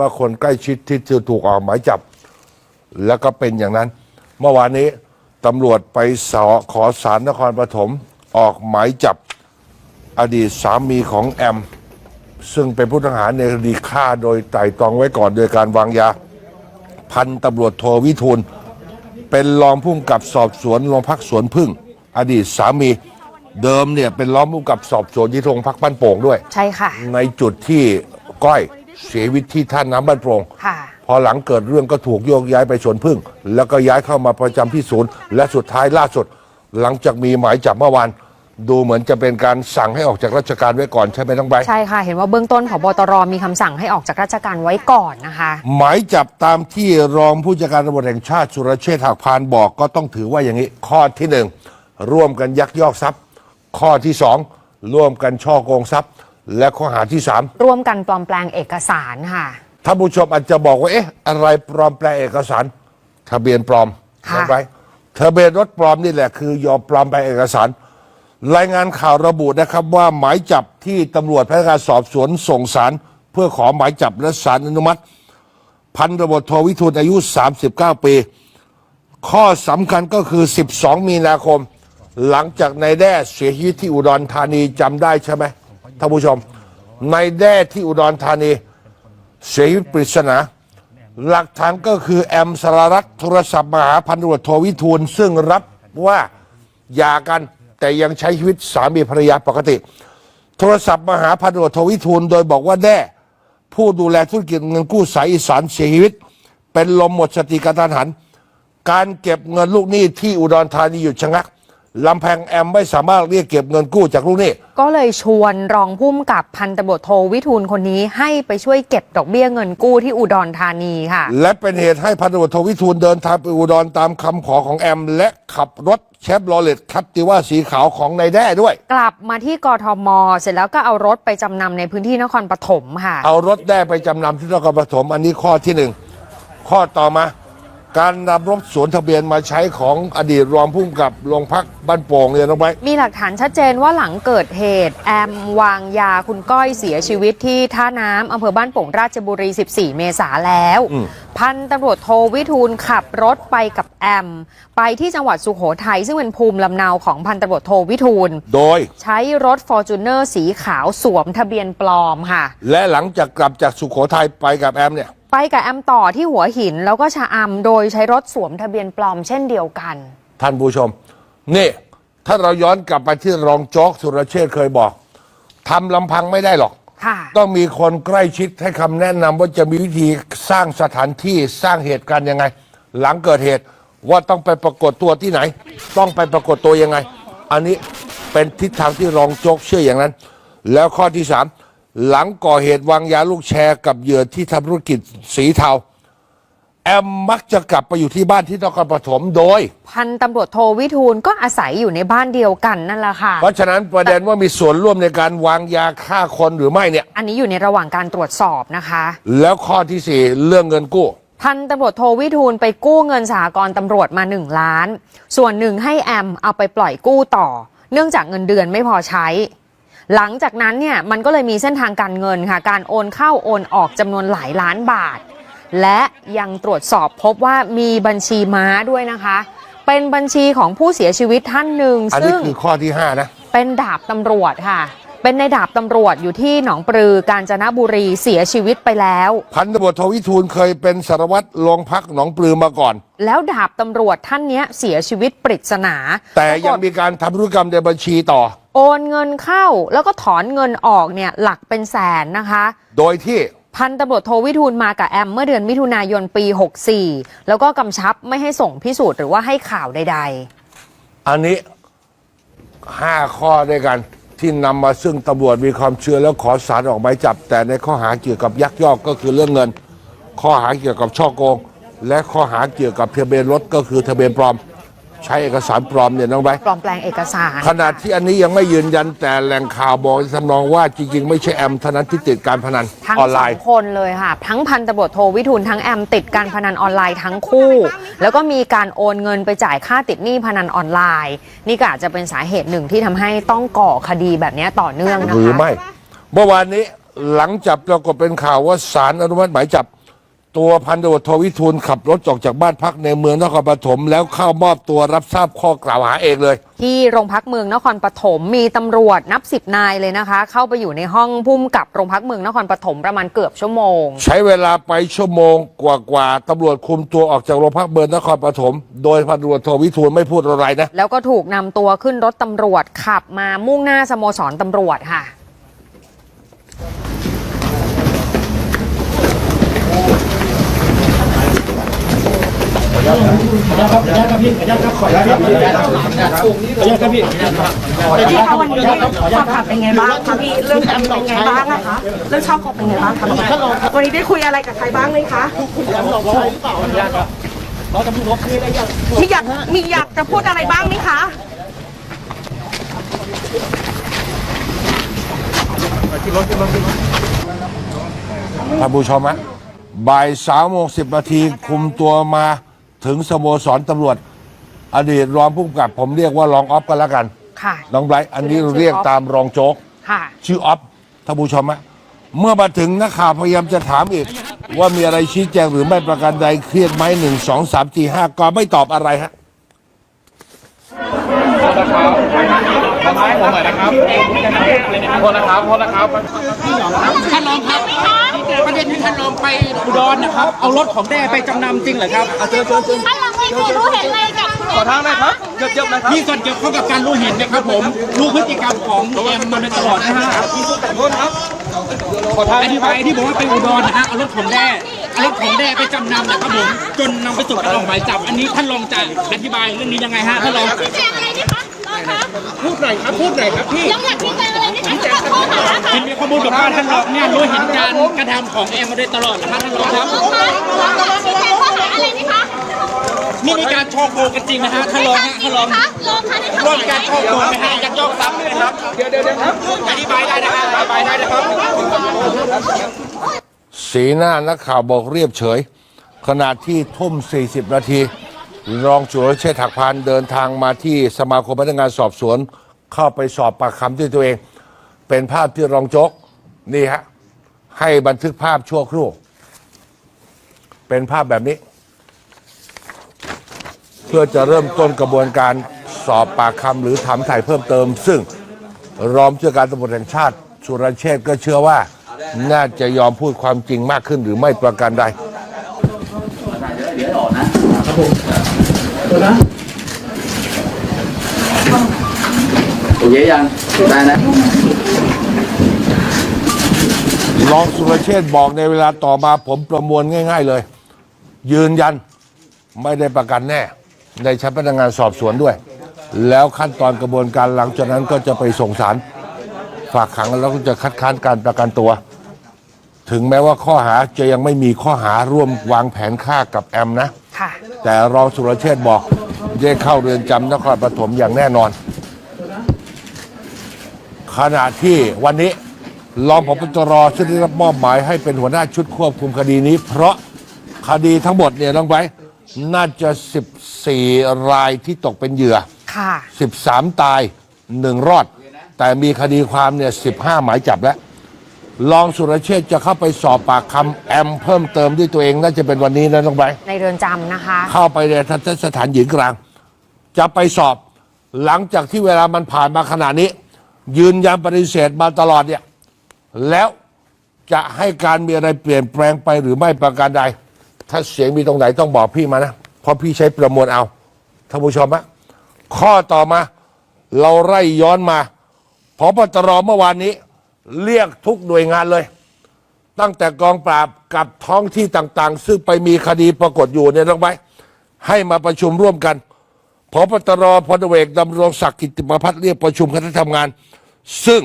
ว่าคนใกล้ชิดที่จะถูกออกหมายจับ แล้วก็เป็นอย่างนั้น เมื่อวานนี้ตำรวจไปสอขอสารนครปฐมออกหมายจับอดีตสามีของแอม ซึ่งเป็นผู้ต้องหาในคดีฆ่าโดยไตร่ตรองไว้ก่อนโดยการวางยา พันตำรวจโทวิทูล เป็นรองผู้กำกับสอบสวนโรงพักสวนพึ่ง อดีตสามีเดิมเนี่ยเป็นรองผู้กำกับสอบสวนที่โรงพักบ้านโป่งด้วย ใช่ค่ะ ในจุดที่ก้อย เสียชีวิตที่ท่าน้ำบ้านโป่งค่ะ พอหลังเกิดเรื่องก็ถูกโยกย้ายไปสวนพึ่ง แล้วก็ย้ายเข้ามาประจำที่ศูนย์ และสุดท้ายล่าสุด หลังจากมีหมายจับเมื่อวานดูเหมือนจะเป็นการสั่งให้ออกจากราชการไว้ก่อนใช่ไหมน้องใบร์ท ใช่ค่ะ เห็นว่าเบื้องต้นผบตรมีคำสั่งให้ออกจากราชการไว้ก่อนนะคะ หมายจับตามที่รองผู้จัดการตำรวจแห่งชาติสุรเชษฐ์หักพานบอกก็ต้องถือว่าอย่างนี้ ข้อที่หนึ่งร่วมกันยักยอกทรัพย์ ข้อที่สองร่วมกันช่อโกงทรัพย์ และข้อหาที่สามร่วมกันปลอมแปลงเอกสารค่ะ ท่านผู้ชมอาจจะบอกว่าเอ๊ะอะไรปลอมแปลงเอกสาร ทะเบียนปลอมค่ะเห็นไหมทะเบียนรถปลอมนี่แหละคือยอมปลอมแปลงเอกสาร รายงานข่าวระบุนะครับว่าหมายจับที่ตำรวจพนักงานสอบสวนส่งสารเพื่อขอหมายจับและสารอนุมัติ พันตำรวจโทวิทูลอายุ 39 ปี ข้อสำคัญก็คือ 12 มีนาคม หลังจากนายแด้เสียชีวิตที่อุดรธานีจำได้ใช่ไหม ท่านผู้ชม ในแด้ที่อุดรธานีเสียชีวิตปริศนา หลักฐานก็คือแอมสารรัตน์โทรศัพท์มาหาพันตำรวจโทวิทูลซึ่งรับว่าหย่ากันแต่ยังใช้ชีวิตสามีภรรยาปกติ โทรศัพท์มาหาพันตำรวจโทวิทูลโดยบอกว่าแด้ผู้ดูแลธุรกิจเงินกู้สายอีสานเสียชีวิต เป็นลมหมดสติกระทันหัน การเก็บเงินลูกหนี้ที่อุดรธานีหยุดชะงัก ลำแพงแอมไม่สามารถเรียกเก็บเงินกู้จากลูกหนี้ ก็เลยชวนรองพุ่มกับพันตำรวจโทวิทูลคนนี้ให้ไปช่วยเก็บดอกเบี้ยเงินกู้ที่อุดรธานีค่ะ และเป็นเหตุให้พันตำรวจโทวิทูลเดินทางไปอุดรตามคำขอของแอม และขับรถแชฟโรเลตคัปติว่าสีขาวของนายแด้ด้วย กลับมาที่กทม เสร็จแล้วก็เอารถไปจำนำในพื้นที่นครปฐมค่ะ เอารถแด้ไปจำนำที่นครปฐมอันนี้ข้อที่หนึ่งข้อต่อมา การนำรถสวนทะเบียนมาใช้ของอดีตรองผู้กำกับโรงพักบ้านโป่งเนี่ยน้องไบร์ท มีหลักฐานชัดเจนว่าหลังเกิดเหตุ แอมวางยาคุณก้อยเสียชีวิตที่ท่าน้ำอำเภอบ้านโป่งราชบุรี 14 เมษาแล้ว อืม พันตำรวจโทวิทูลขับรถไปกับแอม ไปที่จังหวัดสุโขทัยซึ่งเป็นภูมิลำเนาของพันตำรวจโทวิทูล โดย ใช้รถฟอร์จูเนอร์สีขาวสวมทะเบียนปลอมค่ะ และหลังจากกลับจากสุโขทัยไปกับแอมเนี่ย ไปกับแอมต่อที่หัวหินแล้วก็ชะอำโดยใช้รถสวมทะเบียนปลอมเช่นเดียวกัน ท่านผู้ชม นี่ ถ้าเราย้อนกลับไปที่รองโจ๊กสุรเชษฐ์เคยบอกทำลำพังไม่ได้หรอก ค่ะ ต้องมีคนใกล้ชิดให้คำแนะนำว่าจะมีวิธีสร้างสถานที่สร้างเหตุการณ์ยังไง หลังเกิดเหตุว่าต้องไปปรากฏตัวที่ไหน ต้องไปปรากฏตัวยังไง อันนี้เป็นทิศทางที่รองโจ๊กเชื่ออย่างนั้น แล้วข้อที่สาม หลังก่อเหตุวางยาลูกแชร์กับเหยื่อที่ทำธุรกิจสีเทา แอมมักจะกลับไปอยู่ที่บ้านที่นครปฐมโดย พันตำรวจโทวิทูลก็อาศัยอยู่ในบ้านเดียวกันนั่นแหละค่ะ เพราะฉะนั้นประเด็นว่ามีส่วนร่วมในการวางยาฆ่าคนหรือไม่เนี่ย อันนี้อยู่ในระหว่างการตรวจสอบนะคะ แล้วข้อที่สี่เรื่องเงินกู้ พันตำรวจโทวิทูลไปกู้เงินสหกรณ์ตำรวจมา1ล้าน ส่วนหนึ่งให้แอมเอาไปปล่อยกู้ต่อ เนื่องจากเงินเดือนไม่พอใช้ หลังจากนั้นเนี่ยมันก็เลยมีเส้นทางการเงินค่ะ การโอนเข้าโอนออกจำนวนหลายล้านบาท และยังตรวจสอบพบว่ามีบัญชีม้าด้วยนะคะ เป็นบัญชีของผู้เสียชีวิตท่านหนึ่งอันนี้ซึ่งคือข้อที่ห้านะเป็นดาบตำรวจค่ะ เป็นในดาบตำรวจอยู่ที่หนองปลือกาญจนบุรีเสียชีวิตไปแล้ว พันตำรวจโทวิทูลเคยเป็นสารวัตรโรงพักหนองปลือมาก่อน แล้วดาบตำรวจท่านเนี้ยเสียชีวิตปริศนา แต่ยังปรากฏมีการทำธุรกรรมในบัญชีต่อ โอนเงินเข้าแล้วก็ถอนเงินออกเนี่ยหลักเป็นแสนนะคะ โดยที่พันตำรวจโทวิทูลมากับแอม เมื่อเดือนมิถุนายนปี 64 แล้วก็กำชับไม่ให้ส่งพิสูจน์หรือว่าให้ข่าวใด อันนี้ห้าข้อด้วยกัน ที่นำมาซึ่งตำรวจมีความเชื่อแล้วขอสารออกหมายจับ แต่ในข้อหาเกี่ยวกับยักยอกก็คือเรื่องเงิน ข้อหาเกี่ยวกับช่อโกง และข้อหาเกี่ยวกับทะเบียนรถก็คือทะเบียนปลอม ใช้เอกสารปลอมเนี่ยน้องไบร์ทๆปลอมแปลงเอกสารขนาดที่อันนี้ยังไม่ยืนยันแต่แหล่งข่าวบอกทำนองว่าจริง ๆ ไม่ใช่แอมเท่านั้นที่ติดการพนันทั้งออนสไลองน์ คนเลยค่ะ ทั้งพันตำรวจโทวิทูลทั้งแอมติดการพนันออนไลน์ทั้งคู่ แล้วก็มีการโอนเงินไปจ่ายค่าติดหนี้พนันออนไลน์ นี่ก็อาจจะเป็นสาเหตุหนึ่งที่ทำให้ต้องก่อคดีแบบนี้ต่อเนื่องนะคะ หรือไม่ เมื่อวานนี้หลังจับปรากฏเป็นข่าวว่าศาลอนุมัติหมายจับ ตัวพันตำรวจโทวิทูลขับรถออกจากบ้านพักในเมืองนครปฐมแล้วเข้ามอบตัวรับทราบข้อกล่าวหาเองเลย ที่โรงพักเมืองนครปฐมมีตำรวจนับสิบนายเลยนะคะ เข้าไปอยู่ในห้องพุ่มกับโรงพักเมืองนครปฐมประมาณเกือบชั่วโมง ใช้เวลาไปชั่วโมงกว่าๆตำรวจคุมตัวออกจากโรงพักเมืองนครปฐมโดยพันตำรวจโทวิทูลไม่พูดอะไรนะแล้วก็ถูกนำตัวขึ้นรถตำรวจขับมามุ่งหน้าสโมสรตำรวจค่ะ ขออนุ ญาตครับขออนุญาตครับพี่ขออนุญาตครับขออนุญาตครับขออนุญาตครับขออนุญาตครับพี่พี่คะวันนี้ฝากขับเป็นไงบ้างคะพี่เรื่องแอมเป็นไงบ้างนะคะเรื่องชอบเขาเป็นไงบ้างคะพี่วันนี้ได้คุยอะไรกับใครบ้างไหมคะเราจะพูดว่าคืออะไรอย่างมีอยากมีอยากจะพูดอะไรบ้างไหมคะท่านผู้ชมฮะบ่ายสามโมงสิบนาทีคุมตัวมา ถึงสโมสรตำรวจ อดีตรองผู้กำกับผมเรียกว่ารองออฟก็แล้วกัน ค่ะ น้องไบรท์อันนี้เรียกตามรองโจ๊ก ค่ะ ชื่อออฟท่านผู้ชมฮะเมื่อมาถึงนักข่าวพยายามจะถามอีก ว่ามีอะไรชี้แจงหรือไม่ประการใดเครียดไหมหนึ่งสองสามสี่ห้าก็ไม่ตอบอะไรฮะท้ายผมหน่อยนะครับโทษนะครับโทษนะครับ ท่านรองครับ ประเด็นที่ท่านรองไปอุดรนะครับ เอารถของแด้ไปจำนำจริงเหรอครับเอาเชิญเชิญเชิญท่านราไม่เคยรู้เห็นอะไรกับขอทางหน่อยครับเยอะๆนะครับมีส่วนเกี่ยวข้องกับการรู้เห็นนะครับผมรู้พฤติกรรมของแอมมาโดยตลอดนะฮะโทษครับขอทางอธิบายที่บอกว่าไปอุดรนะฮะเอารถของแด้เอารถของแด้ไปจำนำนะครับผมจนนำไปสู่การออกหมายจับ อันนี้ท่านรองจะอธิบายเรื่องนี้ยังไงฮะท่านรองพูดหน่อยครับพูดหน่อยครับพี่ยังอยากชี้แจง เห็นมีข้อมูลบอกว่าท่านรองเนี่ยรู้เห็นการกระทำของแอมมาโดยตลอดนะครับท่านรองครับรองครองคะชี้แจงข้อหาอะไรนี่มีการช่อโกงกันจริงนะฮะท่านรองฮะท่านรองคะรองคะในข้อร่วมการช่อโกงไหมฮะยักยอกทรัพย์ไหมครับ เดี๋ยวเดี๋ยวครับอธิบายได้นะครับอธิบายได้นะครับ สีหน้านักข่าวบอกเรียบเฉย ขณะที่ทุ่ม 40 นาที รองจุลเชษฐ์ถักพานเดินทางมาที่สมาคมพนักงานสอบสวน เข้าไปสอบปากคำที่ตัวเอง เป็นภาพที่รองโจ๊กนี่ฮะให้บันทึกภาพชั่วครู่ เป็นภาพแบบนี้ เพื่อจะเริ่มต้นกระบวนการสอบปากคำหรือถามถ่ายเพิ่มเติม ซึ่งรองผู้จัดการตำรวจแห่งชาติ สุรเชษก็เชื่อว่า น่าจะยอมพูดความจริงมากขึ้นหรือไม่ประการใดโอเคยังได้นะ รองสุรเชษฐ์บอกในเวลาต่อมาผมประมวลง่าย ๆเลย ยืนยันไม่ได้ประกันแน่ ในชั้นพนักงานสอบสวนด้วย แล้วขั้นตอนกระบวนการหลังจากนั้นก็จะไปส่งสารฝากขังแล้วก็จะคัดค้านการประกันตัว ถึงแม้ว่าข้อหาจะยังไม่มีข้อหาร่วมวางแผนฆ่ากับแอมนะ ค่ะ แต่รองสุรเชษฐ์บอกได้เข้าเรือนจำนครปฐมอย่างแน่นอน ขณะที่วันนี้ รองผบตรซึ่งได้รับมอบหมายให้เป็นหัวหน้าชุดควบคุมคดีนี้ เพราะคดีทั้งหมดเนี่ยน้องไบร์ทน่าจะ 14 รายที่ตกเป็นเหยื่อ ค่ะ 13 ตาย1รอด แต่มีคดีความเนี่ย 15 หมายจับแล้ว รองสุรเชษฐ์จะเข้าไปสอบปากคำแอมเพิ่มเติมด้วยตัวเอง น่าจะเป็นวันนี้นะน้องไบร์ท ในเรือนจำนะคะ เข้าไปในทันตสถานหญิงกลาง จะไปสอบหลังจากที่เวลามันผ่านมาขนาดนี้ ยืนยันปฏิเสธมาตลอดเนี่ย แล้วจะให้การมีอะไรเปลี่ยนแปลงไปหรือไม่ประการใด ถ้าเสียงมีตรงไหนต้องบอกพี่มานะ เพราะพี่ใช้ประมวลเอาท่านผู้ชมนะข้อต่อมา เราไล่ย้อนมาพบตรเมื่อวานนี้ เรียกทุกหน่วยงานเลย ตั้งแต่กองปราบกับท้องที่ต่างๆ ซึ่งไปมีคดีปรากฏอยู่เนี่ยต้องไปให้มาประชุมร่วมกันพบตรพลเอกดำรงศักดิ์กิติประพัฒน์เรียกประชุมคณะทำงาน ซึ่ง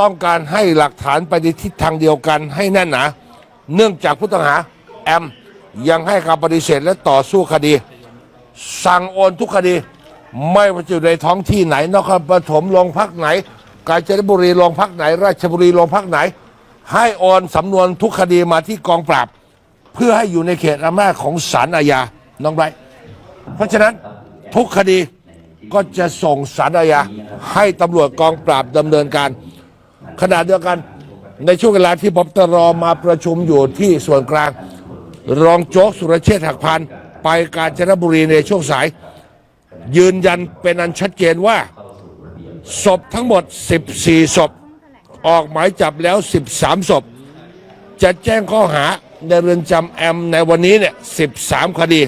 ต้องการให้หลักฐานไปในทิศทางเดียวกันให้แน่นหนาเนื่องจากผู้ต้องหาแอมยังให้การปฏิเสธและต่อสู้คดี สั่งโอนทุกคดี ไม่ว่าจะอยู่ในท้องที่ไหนนครปฐมโรงพักไหน กาญจนบุรีโรงพักไหน ราชบุรีโรงพักไหน ให้โอนสำนวนทุกคดีมาที่กองปราบ เพื่อให้อยู่ในเขตอำนาจของศาลอาญาน้องไบรเพราะฉะนั้นทุกคดีก็จะส่งศาลอาญาให้ตำรวจกองปราบดำเนินการ ขณะเดียวกันในช่วงเวลาที่พบตรมาประชุมอยู่ที่ส่วนกลาง รองโจ๊กสุรเชษฐ์หักพานไปกาญจนบุรีในช่วงสาย ยืนยันเป็นอันชัดเจนว่า ศพทั้งหมด 14 ศพ ออกหมายจับแล้ว 13 ศพ จะแจ้งข้อหาในเรือนจำแอมในวันนี้เนี่ย 13 คดี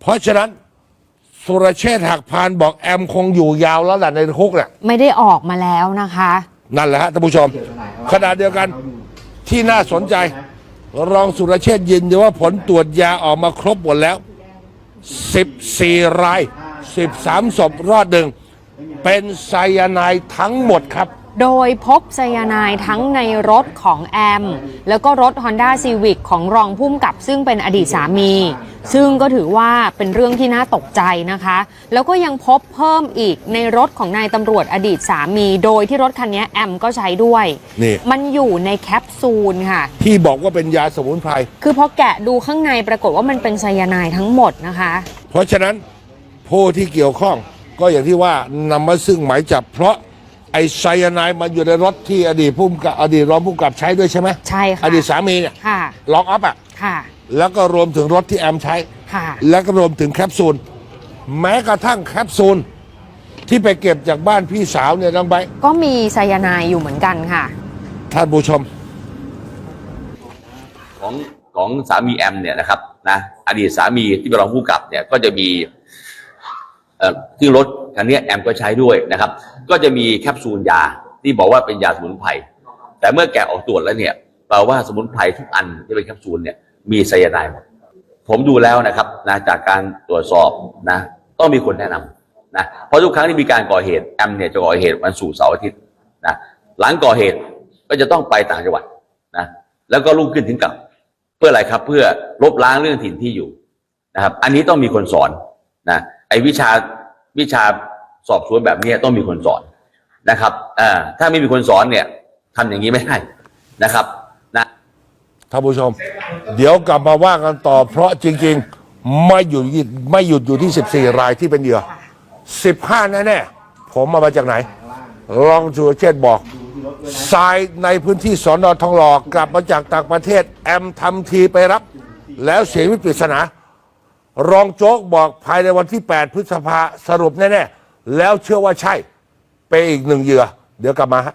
เพราะฉะนั้นสุรเชษฐ์หักพานบอกแอมคงอยู่ยาวแล้วแหละในคุกเนี่ยไม่ได้ออกมาแล้วนะคะ นั่นแหละฮะท่านผู้ชม ขณะเดียวกันที่น่าสนใจ รองสุรเชษฐ์ยืนยันว่าผลตรวจยาออกมาครบหมดแล้ว 14 ราย 13ศพรอดหนึ่งเป็นไซยาไนด์ทั้งหมดครับ โดยพบไซยาไนด์ทั้งในรถของแอม แล้วก็รถ Honda Civic ของรองพุ่มกับซึ่งเป็นอดีตสามี ซึ่งก็ถือว่าเป็นเรื่องที่น่าตกใจนะคะ แล้วก็ยังพบเพิ่มอีกในรถของนายตำรวจอดีตสามี โดยที่รถคันนี้แอมก็ใช้ด้วย นี่ มันอยู่ในแคปซูลค่ะ ที่บอกว่าเป็นยาสมุนไพร คือพอแกะดูข้างในปรากฏว่ามันเป็นไซยาไนด์ทั้งหมดนะคะ เพราะฉะนั้นผู้ที่เกี่ยวข้องก็อย่างที่ว่านำมาซึ่งหมายจับเพราะ ไอ้ไซยาไนด์มันอยู่ในรถที่อดีตผู้กำกับอดีตรองผู้กำกับใช้ด้วยใช่ไหมใช่ค่ะ อดีตสามีเนี่ยค่ะล็อกอัพอะ ค่ะ แล้วก็รวมถึงรถที่แอมใช้ ค่ะ แล้วก็รวมถึงแคปซูล แม้กระทั่งแคปซูล ที่ไปเก็บจากบ้านพี่สาวเนี่ยน้องใบร์ทก็มีไซยาไนด์อยู่เหมือนกันค่ะ ท่านผู้ชม ของของสามีแอมเนี่ยนะครับนะอดีตสามีที่เป็นรองผู้กำกับเนี่ยก็จะมี เอ่อที่รถคันนี้แอมก็ใช้ด้วยนะครับ ก็จะมีแคปซูลยาที่บอกว่าเป็นยาสมุนไพรแต่เมื่อแกะออกตรวจแล้วเนี่ยแปลว่าสมุนไพรทุกอันที่เป็นแคปซูลเนี่ยมีไซยาไนด์หมดผมดูแล้วนะครับนะจากการตรวจสอบนะต้องมีคนแนะนำนะเพราะทุกครั้งที่มีการก่อเหตุแอมเนี่ยจะก่อเหตุวันศุกร์เสาร์อาทิตย์นะหลังก่อเหตุก็จะต้องไปต่างจังหวัดนะแล้วก็รุ่งขึ้นถึงกลับ เพื่ออะไรครับเพื่อลบล้างเรื่องถิ่นที่อยู่นะครับ อันนี้ต้องมีคนสอนนะ อ้วิชาวิชาสอบสวนแบบนี้ต้องมีคนสอนนะครับอ่าถ้าไม่มีคนสอนเนี่ยทำอย่างนี้ไม่ได้นะครับนะท่านผู้ชม เดี๋ยวกลับมาว่ากันต่อ เพราะจริง ๆ ไม่หยุดไม่หยุดอยู่ที่ 14 รายที่เป็นเหยื่อ 15 แน่ๆผมมามาจากไหนรองสุรเชษบอกทรายในพื้นที่สอนอทองหล่อกลับมาจากต่างประเทศ แอมทำทีไปรับ แล้วเสียชีวิปริศนา รองโจ๊กบอกภายในวันที่ 8 พฤษภาสรุปแน่ ๆ แล้วเชื่อว่าใช่ ไปอีกหนึ่งเหยื่อ เดี๋ยวกลับมาฮะ